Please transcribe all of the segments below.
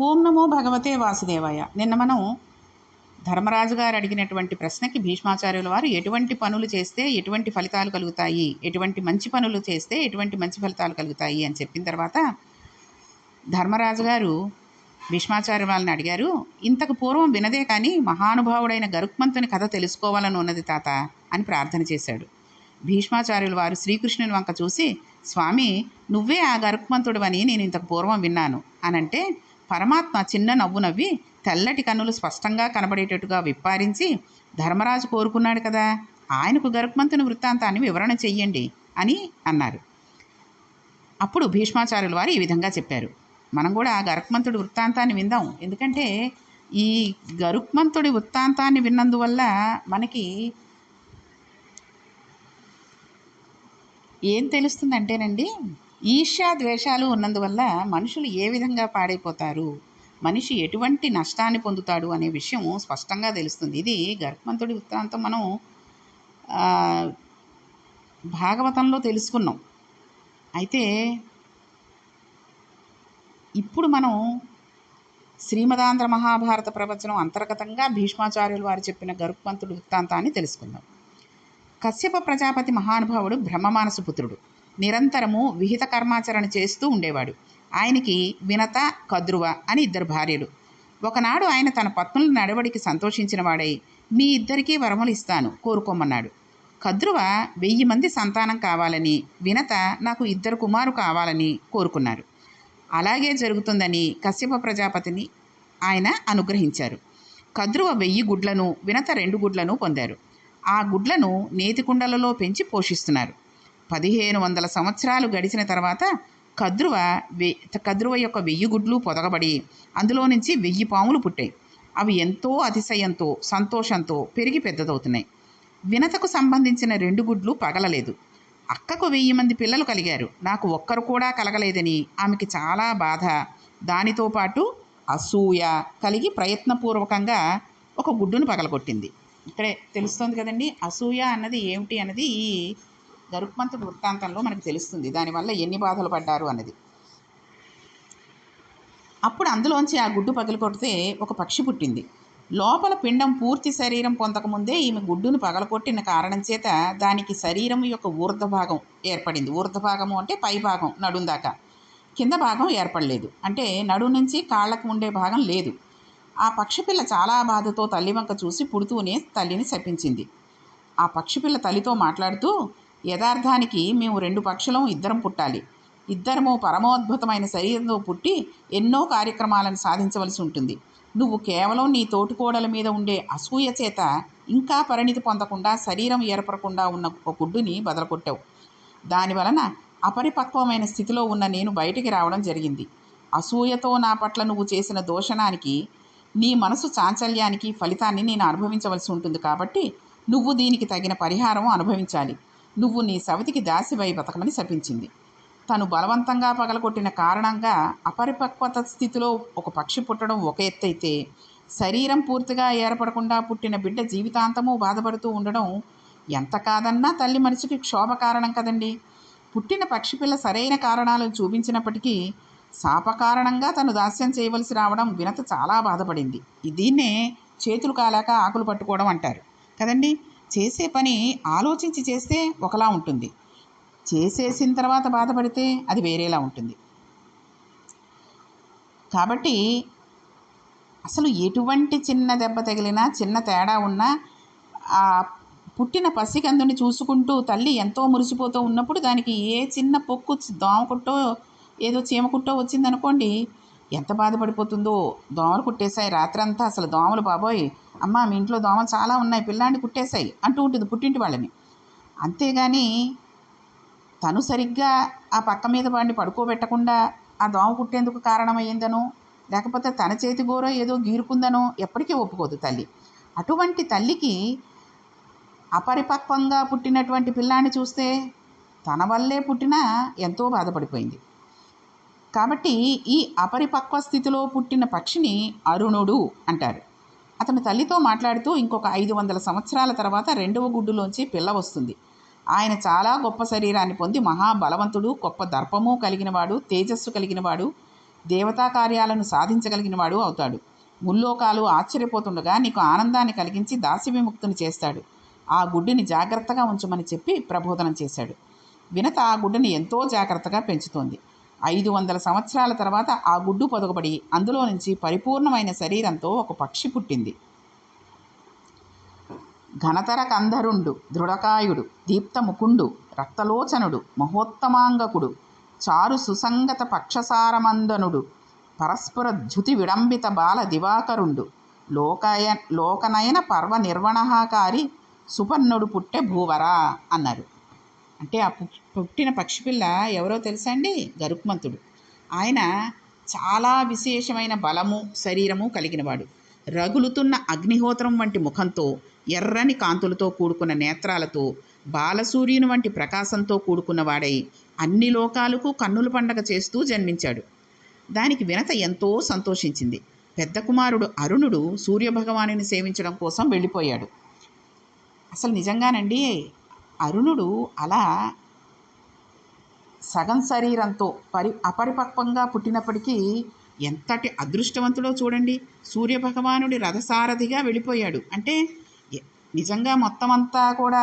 ఓం నమో భగవతే వాసుదేవాయ. నిన్న మనం ధర్మరాజు గారు అడిగినటువంటి ప్రశ్నకి భీష్మాచార్యుల వారు ఎటువంటి పనులు చేస్తే ఎటువంటి ఫలితాలు కలుగుతాయి? ఎటువంటి మంచి పనులు చేస్తే ఎటువంటి మంచి ఫలితాలు కలుగుతాయి? అని చెప్పిన తర్వాత ధర్మరాజు గారు భీష్మాచార్య వాళ్ళని అడిగారు ఇంతకు పూర్వం వినదే కానీ మహానుభావుడైన గరుక్మంతుని కథ తెలుసుకోవాలని ఉన్నది తాత అని ప్రార్థన చేశాడు. భీష్మాచార్యుల వారు శ్రీకృష్ణుని వంక చూసి స్వామి నువ్వే ఆ గరుక్మంతుడు అని నేను ఇంతకు పూర్వం విన్నాను అనంటే పరమాత్మ చిన్న నవ్వు నవ్వి తెల్లటి కన్నులు స్పష్టంగా కనబడేటట్టుగా విప్పారించి ధర్మరాజు కోరుకున్నాడు కదా ఆయనకు గరుక్మంతుని వృత్తాంతాన్ని వివరణ చెయ్యండి అని అన్నారు. అప్పుడు భీష్మాచార్యుల వారు ఈ విధంగా చెప్పారు. మనం కూడా గరుక్మంతుడి వృత్తాంతాన్ని విందాం. ఎందుకంటే ఈ గరుక్మంతుడి వృత్తాంతాన్ని విన్నందువల్ల మనకి ఏం తెలుస్తుందంటేనండి ఈర్ష్యా ద్వేషాలు ఉన్నందువల్ల మనుషులు ఏ విధంగా పాడైపోతారు? మనిషి ఎటువంటి నష్టాన్ని పొందుతాడు అనే విషయం స్పష్టంగా తెలుస్తుంది. ఇది గర్భమంతుడి వృత్తాంతం మనం భాగవతంలో తెలుసుకున్నాం. అయితే ఇప్పుడు మనం శ్రీమదాంధ్ర మహాభారత ప్రవచనం అంతర్గతంగా భీష్మాచార్యులు వారు చెప్పిన గరుక్మంతుడు వృత్తాంతాన్ని తెలుసుకుందాం. కశ్యప ప్రజాపతి మహానుభావుడు బ్రహ్మమానసు పుత్రుడు. నిరంతరము విహిత కర్మాచరణ చేస్తూ ఉండేవాడు. ఆయనకి వినత కద్రువ అని ఇద్దరు భార్యలు. ఒకనాడు ఆయన తన పత్నుల నడవడికి సంతోషించిన వాడై మీ ఇద్దరికీ వరములు ఇస్తాను కోరుకోమన్నాడు. కద్రువ వెయ్యి మంది సంతానం కావాలని వినత నాకు ఇద్దరు కుమారు కావాలని కోరుకున్నారు అలాగే జరుగుతుందని కశ్యప ప్రజాపతిని ఆయన అనుగ్రహించారు. కద్రువ వెయ్యి గుడ్లను వినత రెండు గుడ్లను పొందారు. ఆ గుడ్లను నేతి కుండలలో పెంచి పోషిస్తున్నారు. పదిహేను వందల సంవత్సరాలు గడిచిన తర్వాత కద్రువ వె కద్రువ యొక్క వెయ్యి గుడ్లు పొదగబడి అందులో నుంచి వెయ్యి పాములు పుట్టాయి. అవి ఎంతో అతిశయంతో సంతోషంతో పెరిగి పెద్దదవుతున్నాయి. వినతకు సంబంధించిన రెండు గుడ్లు పగలలేదు. అక్కకు వెయ్యి మంది పిల్లలు కలిగారు. నాకు ఒక్కరు కూడా కలగలేదని ఆమెకి చాలా బాధ. దానితో పాటు అసూయ కలిగి ప్రయత్నపూర్వకంగా ఒక గుడ్డును పగలగొట్టింది. ఇక్కడే తెలుస్తుంది కదండి అసూయ అన్నది ఏమిటి అన్నది ఈ గరుక్మంతుడి వృత్తాంతంలో మనకు తెలుస్తుంది దానివల్ల ఎన్ని బాధలు పడ్డారు అన్నది. అప్పుడు అందులోంచి ఆ గుడ్డు పగిలికొడితే ఒక పక్షి పుట్టింది. లోపల పిండం పూర్తి శరీరం పొందకముందే ఈమె గుడ్డును పగలకొట్టిన కారణం చేత దానికి శరీరం యొక్క ఊర్ధభాగం ఏర్పడింది. ఊర్ధభాగము అంటే పై భాగం నడుం దాకా. కింద భాగం ఏర్పడలేదు. అంటే నడు నుంచి కాళ్ళకు ఉండే భాగం లేదు. ఆ పక్షిపిల్ల చాలా బాధతో తల్లి వంక చూసి పుడుతూనే తల్లిని శపించింది. ఆ పక్షిపిల్ల తల్లితో మాట్లాడుతూ యథార్థానికి మేము రెండు పక్షులం ఇద్దరం పుట్టాలి. ఇద్దరము పరమోద్భుతమైన శరీరంతో పుట్టి ఎన్నో కార్యక్రమాలను సాధించవలసి ఉంటుంది. నువ్వు కేవలం నీ తోటికోడల మీద ఉండే అసూయ చేత ఇంకా పరిణితి పొందకుండా శరీరం ఏర్పడకుండా ఉన్న ఒక గుడ్డుని బదలకొట్టావు దాని వలన అపరిపక్వమైన స్థితిలో ఉన్న నేను బయటికి రావడం జరిగింది. అసూయతో నా పట్ల నువ్వు చేసిన దోషణానికి నీ మనసు చాంచల్యానికి ఫలితాన్ని నేను అనుభవించవలసి ఉంటుంది కాబట్టి నువ్వు దీనికి తగిన పరిహారం అనుభవించాలి. నువ్వు నీ సవతికి దాసివై బతకమని శపించింది. తను బలవంతంగా పగలగొట్టిన కారణంగా అపరిపక్వత స్థితిలో ఒక పక్షి పుట్టడం ఒక ఎత్తైతే శరీరం పూర్తిగా ఏర్పడకుండా పుట్టిన బిడ్డ జీవితాంతము బాధపడుతూ ఉండడం ఎంత కాదన్నా తల్లి మనసుకి క్షోభ కారణం కదండి. పుట్టిన పక్షి పిల్ల సరైన కారణాలను చూపించినప్పటికీ శాప కారణంగా తను దాస్యం చేయవలసి రావడం వినత చాలా బాధపడింది. దీన్నే చేతులు కాలాక ఆకులు పట్టుకోవడం అంటారు. కదండి? చేసే పని ఆలోచించి చేస్తే ఒకలా ఉంటుంది. చేసేసిన తర్వాత బాధపడితే అది వేరేలా ఉంటుంది. కాబట్టి అసలు ఎటువంటి చిన్న దెబ్బ తగిలినా చిన్న తేడా ఉన్నా ఆ పుట్టిన పసికందుని చూసుకుంటూ తల్లి ఎంతో మురిసిపోతూ ఉన్నప్పుడు దానికి ఏ చిన్న పొక్కు దోమకుట్టో ఏదో చీమకుట్టో వచ్చిందనుకోండి ఎంత బాధపడిపోతుందో. దోమలు కుట్టేశాయి. రాత్రంతా అసలు దోమలు బాబోయ్. అమ్మ మీ ఇంట్లో దోమలు చాలా ఉన్నాయి. పిల్లాన్ని కుట్టేశాయి అంటూ ఉంటుంది పుట్టింటి వాళ్ళని. అంతేగాని తను సరిగ్గా ఆ పక్క మీద వాడిని పడుకోబెట్టకుండా ఆ దోమ కుట్టేందుకు కారణమయ్యిందనో లేకపోతే తన చేతి గోరో ఏదో గీరుకుందనో ఎప్పటికీ ఒప్పుకోదు తల్లి. అటువంటి తల్లికి అపరిపక్వంగా పుట్టినటువంటి పిల్లాన్ని చూస్తే తన వల్లే పుట్టినా ఎంతో బాధపడిపోయింది. కాబట్టి ఈ అపరిపక్వ స్థితిలో పుట్టిన పక్షిని అరుణుడు అంటారు. అతను తల్లితో మాట్లాడుతూ ఇంకొక ఐదు వందల సంవత్సరాల తర్వాత రెండవ గుడ్డులోంచి పిల్ల వస్తుంది. ఆయన చాలా గొప్ప శరీరాన్ని పొంది మహాబలవంతుడు గొప్ప దర్పము కలిగినవాడు తేజస్సు కలిగినవాడు దేవతా కార్యాలను సాధించగలిగినవాడు అవుతాడు. ముల్లోకాలు ఆశ్చర్యపోతుండగా నీకు ఆనందాన్ని కలిగించి దాసి విముక్తిని చేస్తాడు. ఆ గుడ్డుని జాగ్రత్తగా ఉంచమని చెప్పి ప్రబోధనం చేశాడు. వినత ఆ గుడ్డుని ఎంతో జాగ్రత్తగా పెంచుతోంది. ఐదు వందల సంవత్సరాల తర్వాత ఆ గుడ్డు పొదగబడి అందులో నుంచి పరిపూర్ణమైన శరీరంతో ఒక పక్షి పుట్టింది. ఘనతర కంధరుండు దృఢకాయుడు దీప్తముకుండు రక్తలోచనుడు మహోత్తమాంగకుడు చారు సుసంగత పక్షసారమందనుడు పరస్పర ధ్యుతి విడంబిత బాల దివాకరుండు లోకాయ లోకనయన పర్వ నిర్వణహాకారి సుపర్ణుడు పుట్టె భూవరా అన్నారు. అంటే ఆ పుట్టిన పక్షిపిల్ల ఎవరో తెలుసా అండి? గరుక్మంతుడు. ఆయన చాలా విశేషమైన బలము శరీరము కలిగినవాడు. రగులుతున్న అగ్నిహోత్రం వంటి ముఖంతో ఎర్రని కాంతులతో కూడుకున్న నేత్రాలతో బాలసూర్యుని వంటి ప్రకాశంతో కూడుకున్నవాడై అన్ని లోకాలకు కన్నుల పండగ చేస్తూ జన్మించాడు. దానికి వినత ఎంతో సంతోషించింది. పెద్ద కుమారుడు అరుణుడు సూర్యభగవానుని సేవించడం కోసం వెళ్ళిపోయాడు. అసలు నిజంగానండి అరుణుడు అలా సగం శరీరంతో పరి అపరిపక్వంగా పుట్టినప్పటికీ ఎంతటి అదృష్టవంతుడో చూడండి. సూర్యభగవానుడి రథసారథిగా వెళ్ళిపోయాడు. అంటే నిజంగా మొత్తం అంతా కూడా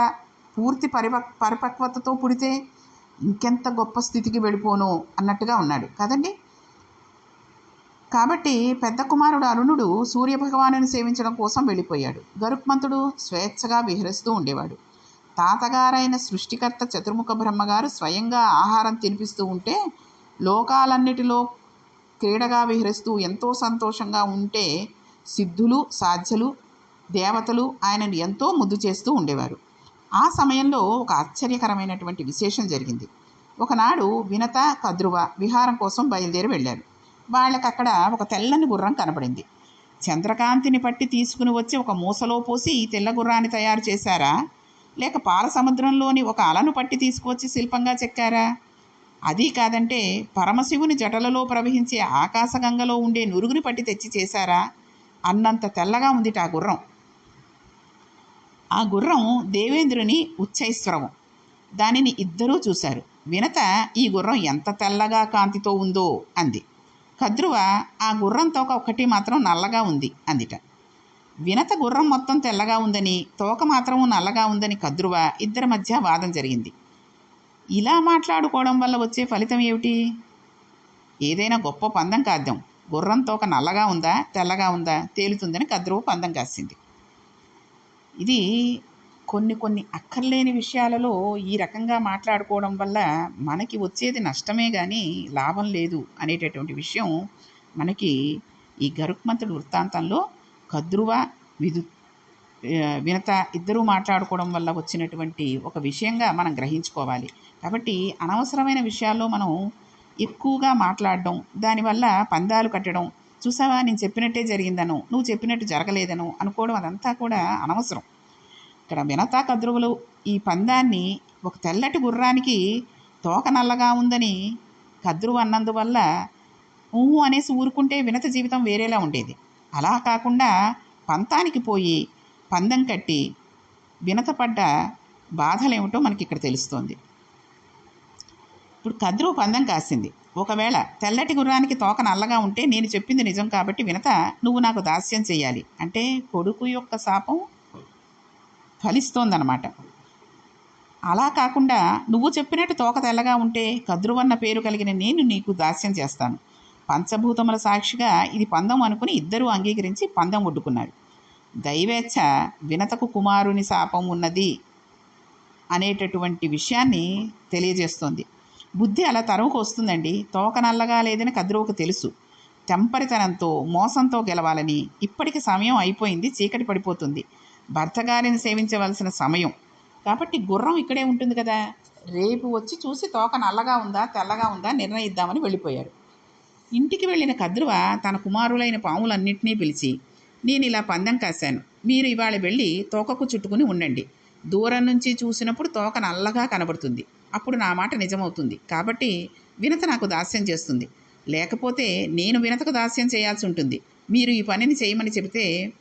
పూర్తి పరిపక్ పరిపక్వతతో పుడితే ఇంకెంత గొప్ప స్థితికి వెళ్ళిపోను అన్నట్టుగా ఉన్నాడు. కదండి? కాబట్టి పెద్ద కుమారుడు అరుణుడు సూర్యభగవాను సేవించడం కోసం వెళ్ళిపోయాడు. గరుక్మంతుడు స్వేచ్ఛగా విహరిస్తూ ఉండేవాడు. తాతగారైన సృష్టికర్త చతుర్ముఖ బ్రహ్మగారు స్వయంగా ఆహారం తినిపిస్తూ ఉంటే లోకాలన్నిటిలో క్రీడగా విహరిస్తూ ఎంతో సంతోషంగా ఉంటే సిద్ధులు సాధ్యలు దేవతలు ఆయనను ఎంతో ముద్దు చేస్తూ ఉండేవారు. ఆ సమయంలో ఒక ఆశ్చర్యకరమైనటువంటి విశేషం జరిగింది. ఒకనాడు వినత కద్రువ విహారం కోసం బయలుదేరి వెళ్ళారు వాళ్ళకి అక్కడ ఒక తెల్లని గుర్రం కనపడింది చంద్రకాంతిని పట్టి తీసుకుని వచ్చి ఒక మూసలో పోసి ఈ తెల్ల గుర్రాన్ని తయారు చేశారా? లేక పాల సముద్రంలోని ఒక అలను పట్టి తీసుకువచ్చి శిల్పంగా చెక్కారా? అది కాదంటే పరమశివుని జటలలో ప్రవహించే ఆకాశగంగలో ఉండే నురుగుని పట్టి తెచ్చి చేశారా? అన్నంత తెల్లగా ఉంది ఆ గుర్రం. ఆ గుర్రం దేవేంద్రుని ఉచ్చైస్వరం దానిని ఇద్దరూ చూశారు. వినత ఈ గుర్రం ఎంత తెల్లగా కాంతితో ఉందో అంది. కద్రువ ఆ గుర్రం తోక మాత్రం నల్లగా ఉంది అందిట. వినత గుర్రం మొత్తం తెల్లగా ఉందని తోక మాత్రం నల్లగా ఉందని కద్రువ ఇద్దరి మధ్య వాదం జరిగింది. ఇలా మాట్లాడుకోవడం వల్ల వచ్చే ఫలితం ఏమిటి? ఏదైనా గొప్ప పందం కాద్దాం. గుర్రం తోక నల్లగా ఉందా తెల్లగా ఉందా తేలుతుందని కద్రువ పందం కాసింది. ఇది కొన్ని కొన్ని అక్కర్లేని విషయాలలో ఈ రకంగా మాట్లాడుకోవడం వల్ల మనకి వచ్చేది నష్టమే కానీ లాభం లేదు అనేటటువంటి విషయం మనకి ఈ గరుక్మంతుడి వృత్తాంతంలో కద్రువ విదు వినత ఇద్దరూ మాట్లాడుకోవడం వల్ల వచ్చినటువంటి ఒక విషయంగా మనం గ్రహించుకోవాలి. కాబట్టి అనవసరమైన విషయాల్లో మనం ఎక్కువగా మాట్లాడడం దానివల్ల పందాలు కట్టడం చూసావా నేను చెప్పినట్టే జరిగిందను నువ్వు చెప్పినట్టు జరగలేదను అనుకోవడం అదంతా కూడా అనవసరం. ఇక్కడ వినతా కద్రువులు ఈ పందాన్ని ఒక తెల్లటి గుర్రానికి తోక నల్లగా ఉందని కద్రువు అన్నందువల్ల ఊహు అనేసి ఊరుకుంటే వినత జీవితం వేరేలా ఉండేది. అలా కాకుండా పంతానికి పోయి పందెం కట్టి వినతపడ్డ బాధలేమిటో మనకి ఇక్కడ తెలుస్తోంది. ఇప్పుడు కద్రువు పందం కాసింది. ఒకవేళ తెల్లటి గుర్రానికి తోక నల్లగా ఉంటే నేను చెప్పింది నిజం కాబట్టి వినత నువ్వు నాకు దాస్యం చేయాలి అంటే కొడుకు యొక్క శాపం ఫలిస్తోందనమాట అలా కాకుండా నువ్వు చెప్పినట్టు తోక తెల్లగా ఉంటే కద్రువన్న పేరు కలిగిన నేను నీకు దాస్యం చేస్తాను. పంచభూతముల సాక్షిగా ఇది పందం అనుకుని ఇద్దరూ అంగీకరించి పందం ఒడ్డుకున్నారు. దైవేచ్ఛ వినతకు కుమారుని శాపం ఉన్నది అనేటటువంటి విషయాన్ని తెలియజేస్తోంది. బుద్ధి అలా తరువుకు వస్తుందండి. తోక నల్లగా లేదని కద్రువుకు తెలుసు. తెంపరితనంతో మోసంతో గెలవాలని ఇప్పటికి సమయం అయిపోయింది చీకటి పడిపోతుంది. భర్తగారిని సేవించవలసిన సమయం. కాబట్టి గుర్రం ఇక్కడే ఉంటుంది కదా. రేపు వచ్చి చూసి తోక నల్లగా ఉందా తెల్లగా ఉందా నిర్ణయిద్దామని వెళ్ళిపోయారు. ఇంటికి వెళ్ళిన కద్రువ తన కుమారులైన పాములన్నింటినీ పిలిచి నేను ఇలా పందెం కాశాను. మీరు ఇవాళ వెళ్ళి తోకకు చుట్టుకుని ఉండండి. దూరం నుంచి చూసినప్పుడు తోక నల్లగా కనబడుతుంది. అప్పుడు నా మాట నిజమవుతుంది. కాబట్టి వినత నాకు దాస్యం చేస్తుంది. లేకపోతే నేను వినతకు దాస్యం చేయాల్సి ఉంటుంది. మీరు ఈ పనిని చేయమని చెబితే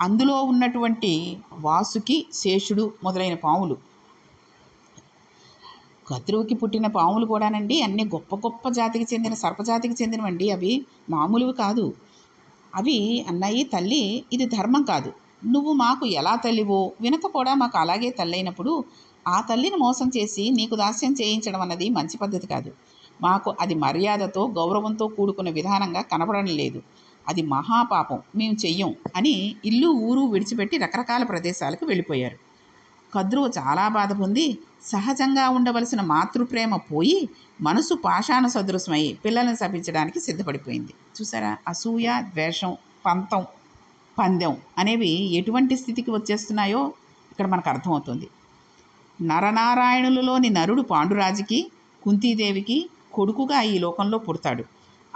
అందులో ఉన్నటువంటి వాసుకి శేషుడు మొదలైన పాములు కద్రువుకి పుట్టిన పాములు కూడానండి అన్ని గొప్ప గొప్ప జాతికి చెందిన సర్పజాతికి చెందినవండి అవి. మామూలువి కాదు. అవి అన్నాయి తల్లి ఇది ధర్మం కాదు. నువ్వు మాకు ఎలా తల్లివో వినత కూడా మాకు అలాగే తల్లైనప్పుడు ఆ తల్లిని మోసం చేసి నీకు దాస్యం చేయించడం అన్నది మంచి పద్ధతి కాదు. మాకు అది మర్యాదతో గౌరవంతో కూడుకున్న విధానంగా కనపడడం లేదు. అది మహాపాపం. మేము చెయ్యం అని ఇల్లు ఊరు విడిచిపెట్టి రకరకాల ప్రదేశాలకు వెళ్ళిపోయారు. కద్రువు చాలా బాధ పొంది సహజంగా ఉండవలసిన మాతృప్రేమ పోయి మనసు పాషాణ సదృశమై పిల్లల్ని శపించడానికి సిద్ధపడిపోయింది. చూసారా? అసూయ ద్వేషం పంతం పందెం అనేవి ఎటువంటి స్థితికి వచ్చేస్తున్నాయో ఇక్కడ మనకు అర్థమవుతుంది. నరనారాయణులలోని నరుడు పాండురాజుకి కుంతీదేవికి కొడుకుగా ఈ లోకంలో పుడతాడు.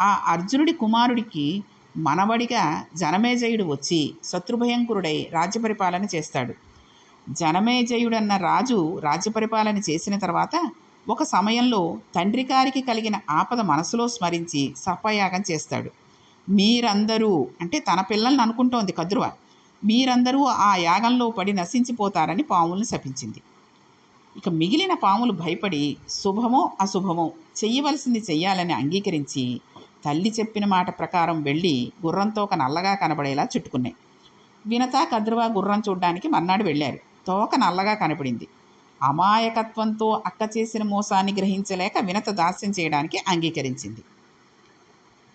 ఆ అర్జునుడి కుమారుడికి మనవడిగా జనమేజయుడు వచ్చి శత్రుభయంకురుడై రాజ్య పరిపాలన చేస్తాడు. జనమేజయుడన్న రాజు రాజ్య పరిపాలన చేసిన తర్వాత ఒక సమయంలో తండ్రి గారికి కలిగిన ఆపద మనసులో స్మరించి సర్పయాగం చేస్తాడు. మీరందరూ అంటే తన పిల్లల్ని అనుకుంటోంది కద్రువ మీరందరూ ఆ యాగంలో పడి నశించిపోతారని పాములను శపించింది. ఇక మిగిలిన పాములు భయపడి శుభమో అశుభమో చెయ్యవలసింది చెయ్యాలని అంగీకరించి తల్లి చెప్పిన మాట ప్రకారం వెళ్ళి గుర్రంతో ఒక నల్లగా కనబడేలా చుట్టుకున్నాయి. వినత కద్రువ గుర్రం చూడ్డానికి మర్నాడు వెళ్ళారు. తోక నల్లగా కనపడింది. అమాయకత్వంతో అక్క చేసిన మోసాన్ని గ్రహించలేక వినత దాస్యం చేయడానికి అంగీకరించింది.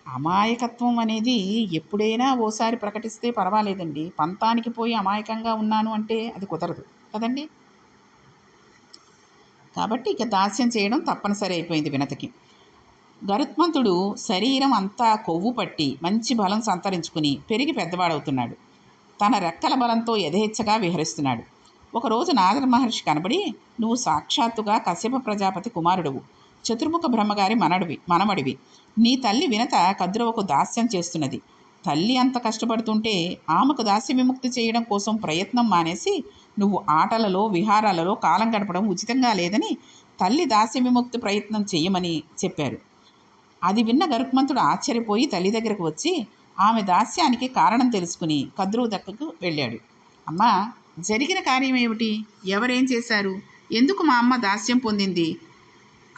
అమాయకత్వం అనేది ఎప్పుడైనా ఓసారి ప్రకటిస్తే పర్వాలేదండి. పంతానికి పోయి అమాయకంగా ఉన్నాను అంటే అది కుదరదు. కదండి? కాబట్టి ఇక దాస్యం చేయడం తప్పనిసరి అయిపోయింది వినతకి. గరుత్మంతుడు శరీరం అంతా కొవ్వు పట్టి మంచి బలం సంతరించుకుని పెరిగి పెద్దవాడవుతున్నాడు. తన రెక్కల బలంతో యథేచ్ఛగా విహరిస్తున్నాడు. ఒకరోజు నారద మహర్షి కనబడి నువ్వు సాక్షాత్తుగా కశ్యప ప్రజాపతి కుమారుడువు. చతుర్ముఖ బ్రహ్మగారి మనడివి మనమడివి నీ తల్లి వినత కద్రువకు దాస్యం చేస్తున్నది. తల్లి అంత కష్టపడుతుంటే ఆమెకు దాస్య విముక్తి చేయడం కోసం ప్రయత్నం మానేసి నువ్వు ఆటలలో విహారాలలో కాలం గడపడం ఉచితంగా లేదని తల్లి దాస్య విముక్తి ప్రయత్నం చేయమని చెప్పారు. అది విన్న గరుక్మంతుడు ఆశ్చర్యపోయి తల్లి దగ్గరకు వచ్చి ఆమె దాస్యానికి కారణం తెలుసుకుని కద్రువు దక్కకు వెళ్ళాడు. అమ్మా జరిగిన కార్యం ఏమిటి? ఎవరేం చేశారు? ఎందుకు మా అమ్మ దాస్యం పొందింది?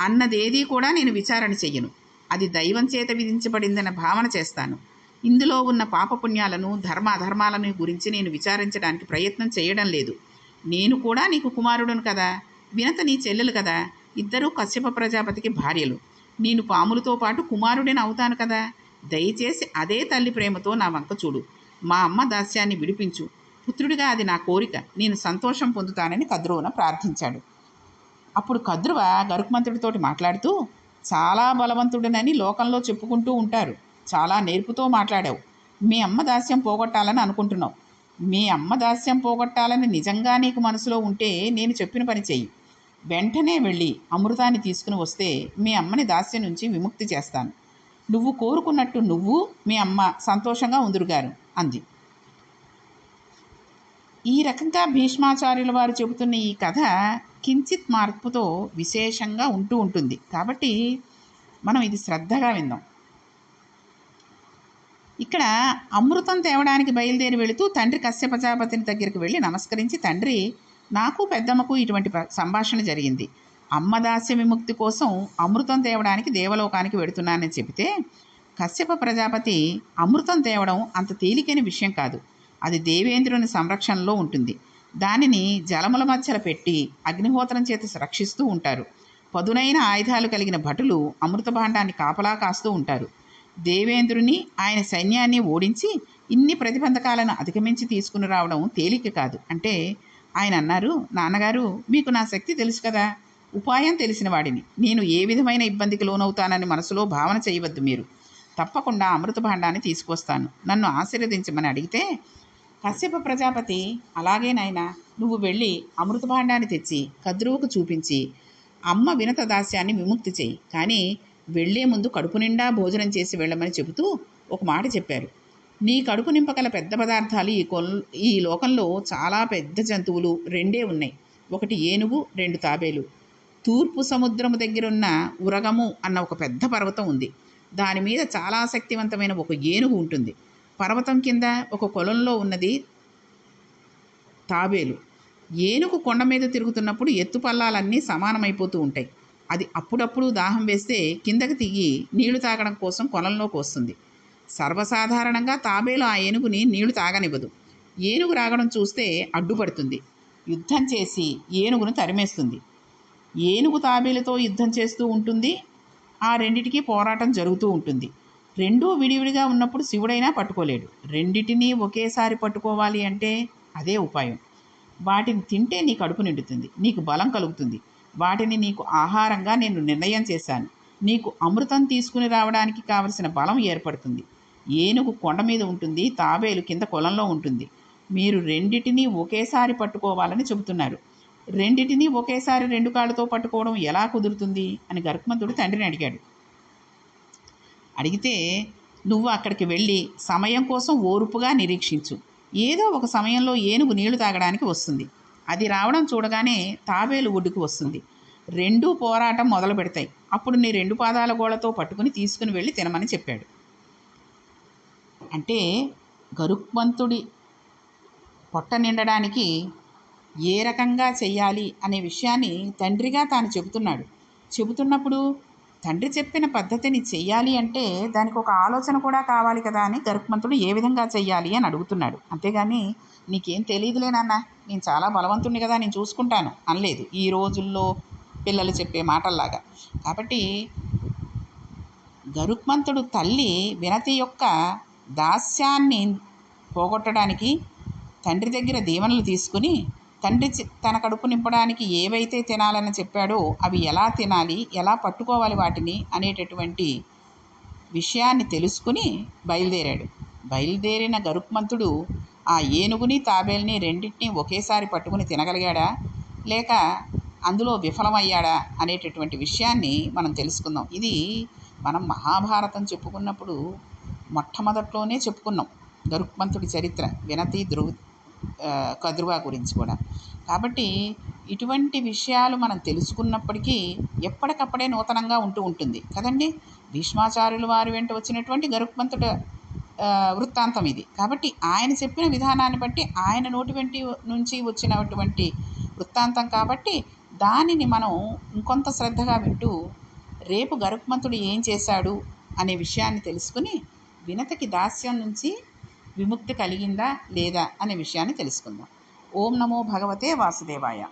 అన్నదేదీ కూడా నేను విచారణ చెయ్యను. అది దైవం చేత విధించబడిందన్న భావన చేస్తాను. ఇందులో ఉన్న పాపపుణ్యాలను ధర్మ అధర్మాలను గురించి నేను విచారించడానికి ప్రయత్నం చేయడం లేదు. నేను కూడా నీకు కుమారుడును కదా? వినత నీ చెల్లెలు కదా? ఇద్దరూ కశ్యప ప్రజాపతికి భార్యలు. నేను పాములతో పాటు కుమారుడిని అవుతాను కదా? దయచేసి అదే తల్లి ప్రేమతో నా వంక చూడు. మా అమ్మ దాస్యాన్ని విడిపించు. పుత్రుడిగా అది నా కోరిక. నేను సంతోషం పొందుతానని కద్రువున ప్రార్థించాడు. అప్పుడు కద్రువ గరుక్మంతుడితోటి మాట్లాడుతూ చాలా బలవంతుడినని లోకంలో చెప్పుకుంటూ ఉంటారు. చాలా నేర్పుతో మాట్లాడావు. మీ అమ్మ దాస్యం పోగొట్టాలని అనుకుంటున్నావు. మీ అమ్మ దాస్యం పోగొట్టాలని నిజంగా నీకు మనసులో ఉంటే నేను చెప్పిన పని చెయ్యి. వెంటనే వెళ్ళి అమృతాన్ని తీసుకుని వస్తే మీ అమ్మని దాస్యం నుంచి విముక్తి చేస్తాను. నువ్వు కోరుకున్నట్టు నువ్వు మీ అమ్మ సంతోషంగా ఉందురుగారు అంది. ఈ రకంగా భీష్మాచార్యుల వారు చెబుతున్న ఈ కథ కించిత్ మార్పుతో విశేషంగా ఉంటూ ఉంటుంది. కాబట్టి మనం ఇది శ్రద్ధగా విందాం. ఇక్కడ అమృతం తేవడానికి బయలుదేరి వెళుతూ తండ్రి కశ్యపజాపతిని దగ్గరికి వెళ్ళి నమస్కరించి తండ్రి నాకు పెద్దమ్మకు ఇటువంటి సంభాషణ జరిగింది. అమ్మ దాస్య విముక్తి కోసం అమృతం తేవడానికి దేవలోకానికి వెడుతున్నానని చెబితే కశ్యప ప్రజాపతి అమృతం తేవడం అంత తేలికైన విషయం కాదు. అది దేవేంద్రుని సంరక్షణలో ఉంటుంది. దానిని జలముల మధ్యలో పెట్టి అగ్నిహోత్రం చేత రక్షిస్తూ ఉంటారు. పదునైన ఆయుధాలు కలిగిన భటులు అమృతభాండాన్ని కాపలా కాస్తూ ఉంటారు. దేవేంద్రుని ఆయన సైన్యాన్ని ఓడించి ఇన్ని ప్రతిబంధకాలను అధిగమించి తీసుకుని రావడం తేలిక కాదు. అంటే ఆయన అన్నారు నాన్నగారు మీకు నా శక్తి తెలుసు కదా. ఉపాయం తెలిసిన వాడిని. నేను ఏ విధమైన ఇబ్బందికి లోనవుతానని మనసులో భావన చేయవద్దు మీరు. తప్పకుండా అమృత భాండాన్ని తీసుకొస్తాను నన్ను ఆశీర్వదించమని అడిగితే కశ్యప ప్రజాపతి అలాగే నాయనా నువ్వు వెళ్ళి అమృతభాండాన్ని తెచ్చి కద్రువుకు చూపించి అమ్మ వినత దాస్యాన్ని విముక్తి చేయి కానీ వెళ్ళే ముందు కడుపు నిండా భోజనం చేసి వెళ్ళమని చెబుతూ ఒక మాట చెప్పారు. నీ కడుపు నింపగల పెద్ద పదార్థాలు ఈ కొల్ ఈ లోకంలో చాలా పెద్ద జంతువులు రెండే ఉన్నాయి. ఒకటి ఏనుగు రెండు తాబేలు. తూర్పు సముద్రము దగ్గరున్న ఉరగము అన్న ఒక పెద్ద పర్వతం ఉంది. దాని మీద చాలా శక్తివంతమైన ఒక ఏనుగు ఉంటుంది. పర్వతం కింద ఒక కొలంలో ఉన్నది తాబేలు. ఏనుగు కొండ మీద తిరుగుతున్నప్పుడు ఎత్తు పల్లాలన్నీ సమానమైపోతూ ఉంటాయి. అది అప్పుడప్పుడు దాహం వేస్తే కిందకి దిగి నీళ్ళు తాగడం కోసం కొలంలోకి వస్తుంది. సర్వసాధారణంగా తాబేలు ఆ ఏనుగుని నీళ్ళు తాగనివ్వదు. ఏనుగు రాగడం చూస్తే అడ్డుపడుతుంది. యుద్ధం చేసి ఏనుగును తరిమేస్తుంది. ఏనుగు తాబేలుతో యుద్ధం చేస్తూ ఉంటుంది. ఆ రెండిటికి పోరాటం జరుగుతూ ఉంటుంది. రెండూ విడివిడిగా ఉన్నప్పుడు శివుడైనా పట్టుకోలేడు. రెండిటినీ ఒకేసారి పట్టుకోవాలి అంటే అదే ఉపాయం. వాటిని తింటే నీ కడుపు నిండుతుంది నీకు బలం కలుగుతుంది. వాటిని నీకు ఆహారంగా నేను నిర్ణయం చేశాను. నీకు అమృతం తీసుకుని రావడానికి కావలసిన బలం ఏర్పడుతుంది. ఏనుగు కొండ మీద ఉంటుంది తాబేలు కింద కొలంలో ఉంటుంది. మీరు రెండిటినీ ఒకేసారి పట్టుకోవాలని చెబుతున్నారు. రెండిటినీ ఒకేసారి రెండు కాళ్ళతో పట్టుకోవడం ఎలా కుదురుతుంది? అని గరుత్మంతుడు తండ్రిని అడిగాడు. అడిగితే నువ్వు అక్కడికి వెళ్ళి సమయం కోసం ఓర్పుగా నిరీక్షించు. ఏదో ఒక సమయంలో ఏనుగు నీళ్ళు తాగడానికి వస్తుంది. అది రావడం చూడగానే తాబేలు ఒడ్డుకు వస్తుంది. రెండూ పోరాటం మొదలు పెడతాయి. అప్పుడు నీ రెండు పాదాల గోళతో పట్టుకుని తీసుకుని వెళ్ళి తినమని చెప్పాడు. అంటే గరుక్మంతుడి పొట్ట నిండడానికి ఏ రకంగా చెయ్యాలి అనే విషయాన్ని తండ్రిగా తాను చెబుతున్నాడు. చెబుతున్నప్పుడు తండ్రి చెప్పిన పద్ధతిని చెయ్యాలి అంటే దానికి ఒక ఆలోచన కూడా కావాలి కదా అని గరుక్మంతుడు ఏ విధంగా చెయ్యాలి అని అడుగుతున్నాడు. అంతేగాని నీకేం తెలియదులే నాన్న నేను చాలా బలవంతుణ్ణి కదా నేను చూసుకుంటాను అనలేదు ఈ రోజుల్లో పిల్లలు చెప్పే మాటల్లాగా. కాబట్టి గరుక్మంతుడు తల్లి వినతి యొక్క దాస్యాన్ని పోగొట్టడానికి తండ్రి దగ్గర దీవెనలు తీసుకుని తండ్రి చి- తన కడుపు నింపడానికి ఏవైతే తినాలని చెప్పాడో అవి ఎలా తినాలి ఎలా పట్టుకోవాలి వాటిని అనేటటువంటి విషయాన్ని తెలుసుకుని బయలుదేరాడు. బయలుదేరిన గరుక్మంతుడు ఆ ఏనుగుని తాబేల్ని రెండింటినీ ఒకేసారి పట్టుకుని తినగలిగాడా? లేక అందులో విఫలమయ్యాడా? అనేటటువంటి విషయాన్ని మనం తెలుసుకుందాం. ఇది మనం మహాభారతం చెప్పుకున్నప్పుడు మొట్టమొదట్లోనే చెప్పుకున్నాం. గరుక్మంతుడి చరిత్ర వినతి ధృవ కదురువ గురించి కూడా. కాబట్టి ఇటువంటి విషయాలు మనం తెలుసుకున్నప్పటికీ ఎప్పటికప్పుడే నూతనంగా ఉంటూ ఉంటుంది. కదండి? భీష్మాచార్యుల వారి వెంట వచ్చినటువంటి గరుక్మంతుడు వృత్తాంతం ఇది. కాబట్టి ఆయన చెప్పిన విధానాన్ని బట్టి ఆయన నోటి వెంటి నుంచి వచ్చినటువంటి వృత్తాంతం కాబట్టి దానిని మనం ఇంకొంత శ్రద్ధగా వింటూ రేపు గరుక్మంతుడు ఏం చేశాడు అనే విషయాన్ని తెలుసుకుని వినతకి దాస్యం నుంచి విముక్తి కలిగిందా లేదా అనే విషయాన్ని తెలుసుకుందాం. ఓం నమో భగవతే వాసుదేవాయ.